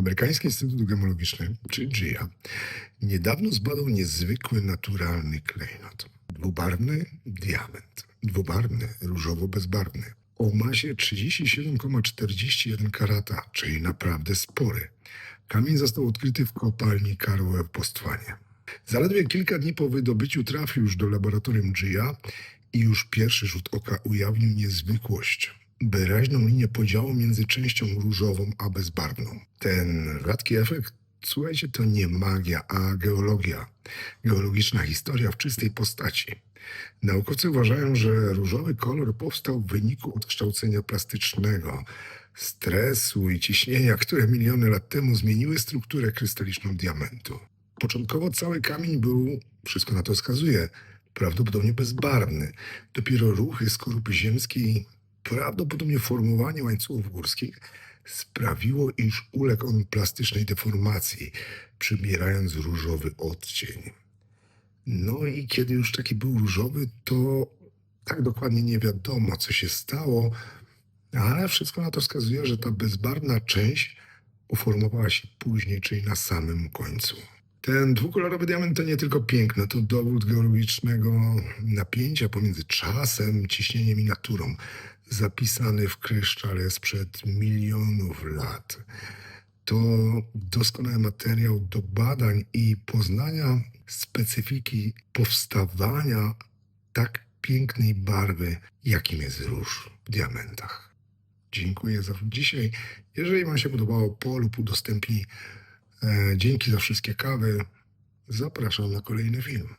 Amerykański Instytut Gemologiczny, czy GIA, niedawno zbadał niezwykły naturalny klejnot. Dwubarwny diament. Dwubarwny, różowo-bezbarwny. O masie 37,41 karata, czyli naprawdę spory. Kamień został odkryty w kopalni Karłe w Postwanie. Zaledwie kilka dni po wydobyciu trafił już do laboratorium GIA i już pierwszy rzut oka ujawnił niezwykłość. Wyraźną linię podziału między częścią różową a bezbarwną. Ten rzadki efekt, słuchajcie, to nie magia, a geologia. Geologiczna historia w czystej postaci. Naukowcy uważają, że różowy kolor powstał w wyniku odkształcenia plastycznego, stresu i ciśnienia, które miliony lat temu zmieniły strukturę krystaliczną diamentu. Początkowo cały kamień był, wszystko na to wskazuje, prawdopodobnie bezbarwny. Dopiero ruchy skorupy ziemskiej, prawdopodobnie formowanie łańcuchów górskich sprawiło, iż uległ on plastycznej deformacji, przybierając różowy odcień. No i kiedy już taki był różowy, to tak dokładnie nie wiadomo, co się stało, ale wszystko na to wskazuje, że ta bezbarwna część uformowała się później, czyli na samym końcu. Ten dwukolorowy diament to nie tylko piękno, to dowód geologicznego napięcia pomiędzy czasem, ciśnieniem i naturą, zapisany w krysztale sprzed milionów lat. To doskonały materiał do badań i poznania specyfiki powstawania tak pięknej barwy, jakim jest róż w diamentach. Dziękuję za dzisiaj. Jeżeli Wam się podobało, polub udostępnij. E, dzięki za wszystkie kawy. Zapraszam na kolejny film.